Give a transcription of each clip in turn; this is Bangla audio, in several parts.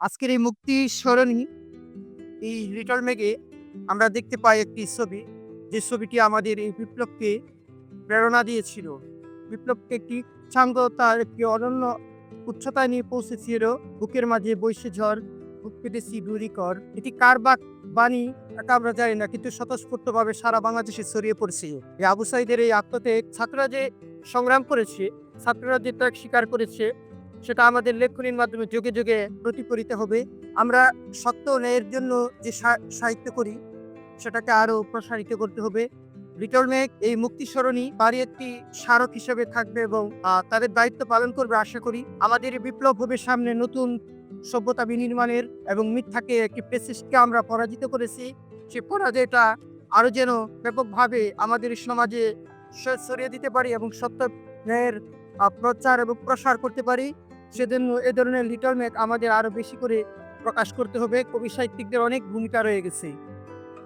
আজকের এই মুক্তি স্মরণী এই লিটল মেগে আমরা দেখতে পাই একটি ছবি। যে ছবিটি আমাদের এই বিপ্লবকে প্রেরণা দিয়েছিল। বিপ্লবকে একটি সাঙ্গতার একটি অনন্য উচ্চতায় নিয়ে পৌঁছেছিল। বুকের মাঝে বৈশে ঝড়, বুক পেটেছি দূরী কর। এটি কার বা বাণী তা আমরা জানি না, কিন্তু স্বতঃস্ফূর্তভাবে সারা বাংলাদেশে ছড়িয়ে পড়ছে। এই আবু সাইদের এই আত্মত্যাগ ছাত্ররা যে সংগ্রাম করেছে, ছাত্ররা যে ত্যাগ স্বীকার করেছে সেটা আমাদের লেখনীর মাধ্যমে যুগে যুগে প্রতিফলিত হবে। আমরা সত্য ন্যায়ের জন্য যে সাহিত্য করি, সেটাকে আরও প্রসারিত করতে হবে। লিটল মেঘ এই মুক্তি স্মরণী বাড়ি একটি স্মারক হিসেবে থাকবে এবং তাদের দায়িত্ব পালন করবে আশা করি। আমাদের বিপ্লব হবে সামনে নতুন সভ্যতা বিনির্মাণের এবং মিথ্যাকে একটি পেসিস্টকে আমরা পরাজিত করেছি। সে পরাজয়টা আরও যেন ব্যাপকভাবে আমাদের সমাজে ছড়িয়ে দিতে পারি এবং সত্য ন্যায়ের প্রচার এবং প্রসার করতে পারি। সেজন্য এ ধরনের লিটল ম্যাক আমাদের আরও বেশি করে প্রকাশ করতে হবে। কবি সাহিত্যিকদের অনেক ভূমিকা রয়ে গেছে।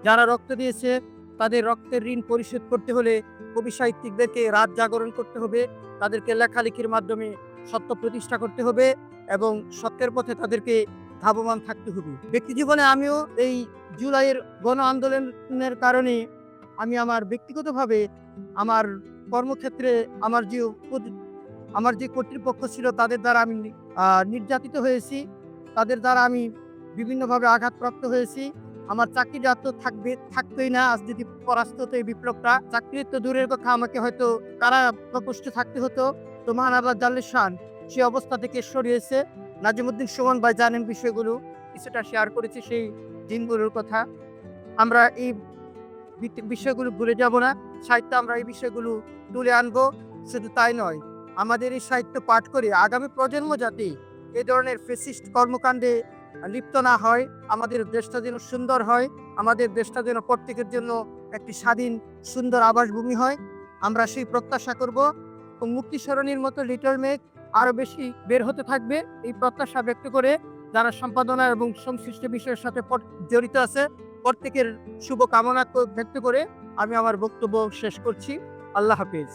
যারা রক্ত দিয়েছে, তাদের রক্তের ঋণ পরিশোধ করতে হলে কবি সাহিত্যিকদেরকে রাত জাগরণ করতে হবে। তাদেরকে লেখালেখির মাধ্যমে সত্য প্রতিষ্ঠা করতে হবে এবং সত্যের পথে তাদেরকে ধাবমান থাকতে হবে। ব্যক্তি জীবনে আমিও এই জুলাইয়ের গণ আন্দোলনের কারণে আমি আমার ব্যক্তিগতভাবে আমার কর্মক্ষেত্রে আমার যে আমার যে কর্তৃপক্ষ ছিল তাদের দ্বারা আমি নির্যাতিত হয়েছি। তাদের দ্বারা আমি বিভিন্নভাবে আঘাতপ্রাপ্ত হয়েছি। আমার চাকরিটা তো থাকবে থাকতোই না। আজ যদি পরাস্ত হতো এই বিপ্লবটা, চাকরির তো দূরের কথা, আমাকে হয়তো কারা প্রকোষ্ঠে থাকতে হতো? তো মহানাবাদ জালের শান, সে অবস্থা থেকে সরিয়েছে। নাজিমুদ্দিন সুমন ভাই জানেন বিষয়গুলো, কিছুটা শেয়ার করেছি সেই দিনগুলোর কথা। আমরা এই বিষয়গুলো ভুলে যাব না। সাহিত্য আমরা এই বিষয়গুলো তুলে আনব। শুধু তাই নয় আমাদের এই সাহিত্য পাঠ করে আগামী প্রজন্ম যাতে এই ধরনের ফেসিস্ট কর্মকাণ্ডে লিপ্ত না হয়, আমাদের দেশটা যেন সুন্দর হয়, আমাদের দেশটা যেন প্রত্যেকের জন্য একটি স্বাধীন, সুন্দর আবাসভূমি হয়, আমরা সেই প্রত্যাশা করব মুক্তি সরণীর মতো লিটল মেঘ আরও বেশি বের হতে থাকবে। এই প্রত্যাশা ব্যক্ত করে যারা সম্পাদনা এবং সংশ্লিষ্ট বিষয়ের সাথে জড়িত আছে, প্রত্যেকের শুভ কামনা ক- ব্যক্ত করে আমি আমার বক্তব্য শেষ করছি। আল্লাহ হাফিজ।